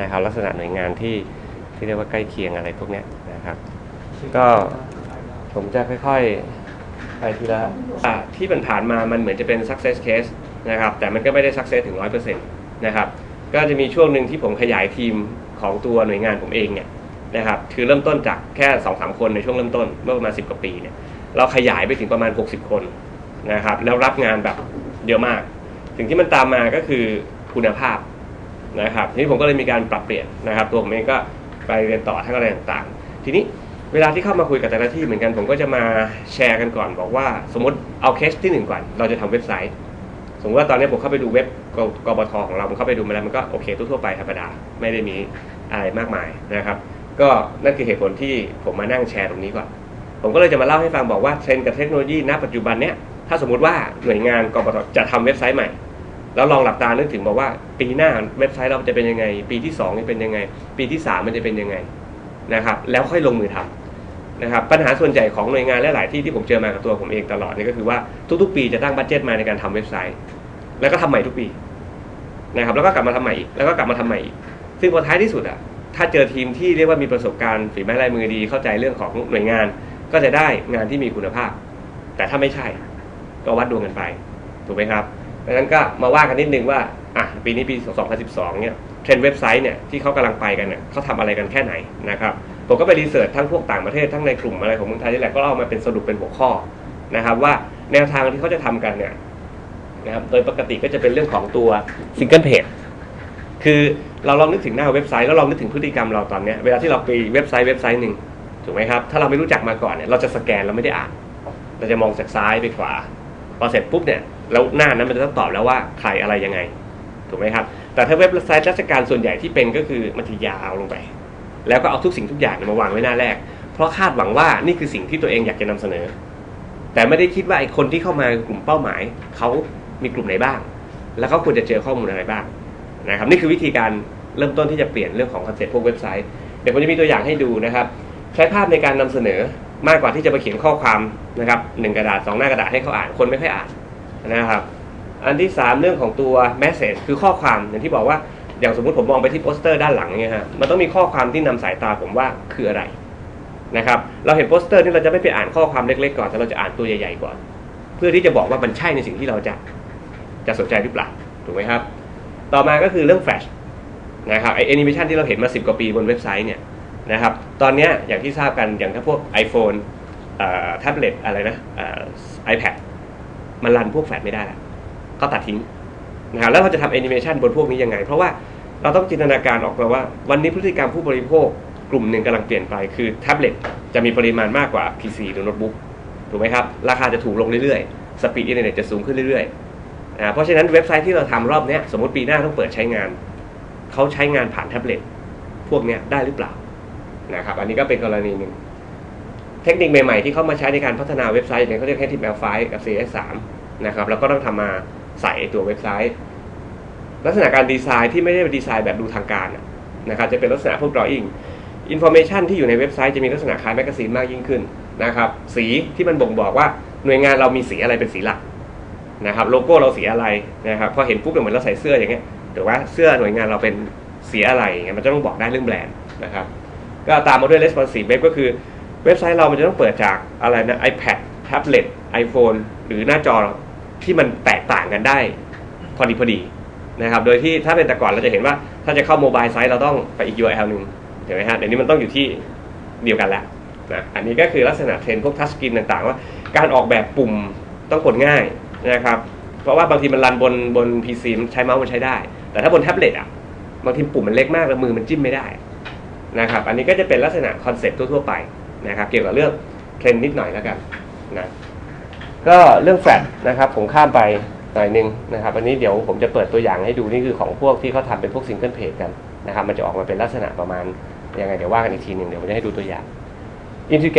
นะครับ ลักษณะหน่วยงานที่ที่เรียกว่าใกล้เคียงอะไรพวกเนี้ยนะครับ ก็ผมจะค่อยๆไปทีละอะที่ผ่านๆมามันเหมือนจะเป็น success case นะครับ แต่มันก็ไม่ได้ success ถึง 100%นะครับ ก็จะมีช่วงหนึ่งที่ผมขยายทีมของตัวหน่วยงานผมเองเนี่ยนะครับ คือเริ่มต้นจากแค่2อสคนในช่วงเริ่มต้นเมื่อประมาณ 10 กว่าปีเนี่ยเราขยายไปถึงประมาณ 60 คนนะครับ แล้วรับงานแบบเยอะมากสิ่งที่มันตามมาก็คือคุณภาพ นะครับทีนี้ผมก็เลยมีการปรับเปลี่ยนนะครับ ตัวผมเองก็ไปเรียนต่อทั้งอะไรต่างๆ ทีนี้เวลาที่เข้ามาคุยกับแต่ละที่เหมือนกันผมก็จะมาแชร์กันก่อน บอกว่าสมมติเอาเคสที่หนึ่งก่อนเราจะทำเว็บไซต์ สมมติว่าตอนนี้ผมเข้าไปดูเว็บกกบทของเราผมเข้าไปดูมาแล้วมันก็โอเคทั่วๆไปธรรมดาไม่ได้มีอะไรมากมายนะครับ ก็นั่นคือเหตุผลที่ผมมานั่งแชร์ตรงนี้ก่อนผมก็เลยจะมาเล่าให้ฟังบอกว่าเทรนด์กับเทคโนโลยีณปัจจุบันเนี้ยถ้าสมมติว่าหน่วยงานกบทจะทำเว็บไซต์ใหม่ แล้วลองหลับตานึกถึงบอกว่า ปีหน้าเว็บไซต์เราจะเป็นยังไง ปีที่2จะเป็นยังไง ปีที่ 3 มันจะเป็นยังไงนะครับ แล้วค่อยลงมือทำนะครับ ปัญหาส่วนใหญ่ของหน่วยงานหลาย ๆ ที่ที่ผมเจอมากับตัวผมเองตลอดนี่ก็คือว่าทุก ๆ ปีจะตั้งบัตเจ็ตมาในการทำเว็บไซต์ แล้วก็ทำใหม่ทุกปีนะครับ แล้วก็กลับมาทำใหม่อีกแล้วก็กลับมาทำใหม่อีกซึ่งพอท้ายที่สุดอะถ้าเจอทีมที่เรียกว่ามีประสบการณ์ฝีไม้ลายมือดีเข้าใจเรื่องของหน่วยงาน ก็จะได้งานที่มีคุณภาพ แต่ถ้าไม่ใช่ก็วัดดวงกันไปถูกไหมครับ ดังนั้นก็มาว่ากันนิดนึงว่าอะปีนี้ปี 2012 เนี่ยเทรนด์เว็บไซต์เนี่ยที่เขากำลังไปกันเนี่ยเขาทำอะไรกันแค่ไหนนะครับผมก็ไปรีเสิร์ชทั้งพวกต่างประเทศทั้งในกลุ่มอะไรของเมืองไทยนี่แหละก็เอามาเป็นสรุปเป็นหัวข้อนะครับว่าแนวทางที่เขาจะทำกันเนี่ยนะครับโดยปกติก็จะเป็นเรื่องของตัวซิงเกิลเพจคือเราลองนึกถึงหน้าเว็บไซต์แล้วลองนึกถึงพฤติกรรมเราตอนเนี้ยเวลาที่เราไปเว็บไซต์เว็บไซต์หนึ่งถูกไหมครับถ้าเราไม่รู้จักมาก่อนเนี่ยเราจะสแกนเราไม่ได้อ่าน เราจะมองจากซ้ายไปขวาพอเสร็จปุ๊บเนี่ย แล้วหน้านั้นมันจะต้องตอบแล้วว่าใครอะไรยังไงถูกไหมครับ แต่ถ้าเว็บไซต์ราชการส่วนใหญ่ที่เป็นก็คือมันจะยาวลงไป แล้วก็เอาทุกสิ่งทุกอย่างมาวางไว้หน้าแรก เพราะคาดหวังว่านี่คือสิ่งที่ตัวเองอยากจะนำเสนอ แต่ไม่ได้คิดว่าไอ้คนที่เข้ามากลุ่มเป้าหมายเขามีกลุ่มไหนบ้าง แล้วเขาควรจะเจอข้อมูลอะไรบ้างนะครับนี่คือวิธีการเริ่มต้นที่จะเปลี่ยนเรื่องของคอนเซ็ปต์พวกเว็บไซต์เดี๋ยวผมจะมีตัวอย่างให้ดูนะครับ ใช้ภาพในการนำเสนอมากกว่าที่จะมาเขียนข้อความนะครับหนึ่งกระดาษสองหน้ากระดาษให้เขาอ่านคนไม่ค่อยอ่าน นะครับ อันที่ 3 เรื่องของตัว message คือข้อความอย่างที่บอกว่าอย่างสมมุติผมมองไปที่โปสเตอร์ด้านหลังเนี่ยฮะมันต้องมีข้อความที่นำสายตาผมว่าคืออะไรนะครับเราเห็นโปสเตอร์นี่เราจะไม่ไปอ่านข้อความเล็กๆก่อนแต่เราจะอ่านตัวใหญ่ๆก่อน เพื่อที่จะบอกว่ามันใช่ในสิ่งที่เราจะจะสนใจหรือเปล่าถูกไหมครับ ต่อมาก็คือเรื่องแฟลชนะครับไอแอนิเมชันที่เราเห็นมา 10 กว่าปีบนเว็บไซต์เนี่ยนะครับตอนนี้อย่างที่ทราบกันอย่างถ้าพวก iPhone แท็บเล็ตอะไรนะไอแพด มันรันพวกแฟลชไม่ได้แล้วก็ตัดทิ้งนะครับแล้วเราจะทำแอนิเมชันบนพวกนี้ยังไง เพราะว่าเราต้องจินตนาการออกมาว่า วันนี้พฤติกรรมผู้บริโภคกลุ่มหนึ่งกำลังเปลี่ยนไปคือแท็บเล็ตจะมีปริมาณมากกว่า PC หรือโน้ตบุ๊กถูกไหมครับ ราคาจะถูกลงเรื่อยๆ สปีดอินเทอร์เน็ตจะสูงขึ้นเรื่อยๆนะเพราะฉะนั้นเว็บไซต์ที่เราทำรอบนี้สมมติปีหน้าต้องเปิดใช้งาน เขาใช้งานผ่านแท็บเล็ตพวกนี้ได้หรือเปล่านะครับอันนี้ก็เป็นกรณีหนึ่ง เทคนิคใหม่ๆ ที่เข้ามาใช้ในการพัฒนาเว็บไซต์เนี่ยเขาเรียก HTML5 กับ CSS3 นะครับแล้วก็ต้องทำมาใส่ตัวเว็บไซต์ ลักษณะการดีไซน์ที่ไม่ได้ดีไซน์แบบดูทางการนะครับจะเป็นลักษณะพวก drawing information ที่อยู่ในเว็บไซต์จะมีลักษณะคล้ายแมกกาซีนมากยิ่งขึ้นนะครับสีที่มันบ่งบอกว่าหน่วยงานเรามีสีอะไรเป็นสีหลักนะครับโลโก้เราสีอะไรนะครับพอเห็นปุ๊บเหมือนเราใส่เสื้ออย่างเงี้ยหรือว่าเสื้อหน่วยงานเราเป็นสีอะไรอย่างเงี้ยมันจะต้องบอกได้เรื่องแบรนด์นะครับก็ตามมาด้วย responsive web ก็คือ เว็บไซต์เรามันจะต้องเปิดจากอะไรนะ iPad tablet iPhone หรือหน้าจอที่มันแตกต่างกันได้ พอดีพอดีนะครับ โดยที่ถ้าเป็นแต่ก่อนเราจะเห็นว่า ถ้าจะเข้าโมบายไซต์เราต้องไปอีก URL หนึ่งเห็นไหมฮะเดี๋ยวนี้มันต้องอยู่ที่เดียวกันแล้วนะอันนี้ก็คือลักษณะเทรนพวกทัชสกรีนต่างๆ ว่าการออกแบบปุ่มต้องกดง่ายนะครับ เพราะว่าบางทีมันรันบนบน PC มันใช้เมาส์มันใช้ได้ แต่ถ้าบนแท็บเล็ตอะบางทีปุ่มมันเล็กมากแล้วมือมันจิ้มไม่ได้นะครับ อันนี้ก็จะเป็นลักษณะคอนเซ็ปต์ทั่วๆไป นะครับเกี่ยวกับเรื่องเทรนนิดหน่อยแล้วกันนะก็เรื่องแฟลชนะครับผมข้ามไปหน่อยนึงนะครับอันนี้เดี๋ยวผมจะเปิดตัวอย่างให้ดูนี่คือของพวกที่เขาทำเป็นพวกซิงเกิลเพจกันนะครับมันจะออกมาเป็นลักษณะประมาณยังไงเดี๋ยวว่ากันอีกทีหนึ่งเดี๋ยวผมจะให้ดูตัวอย่างอินทิเก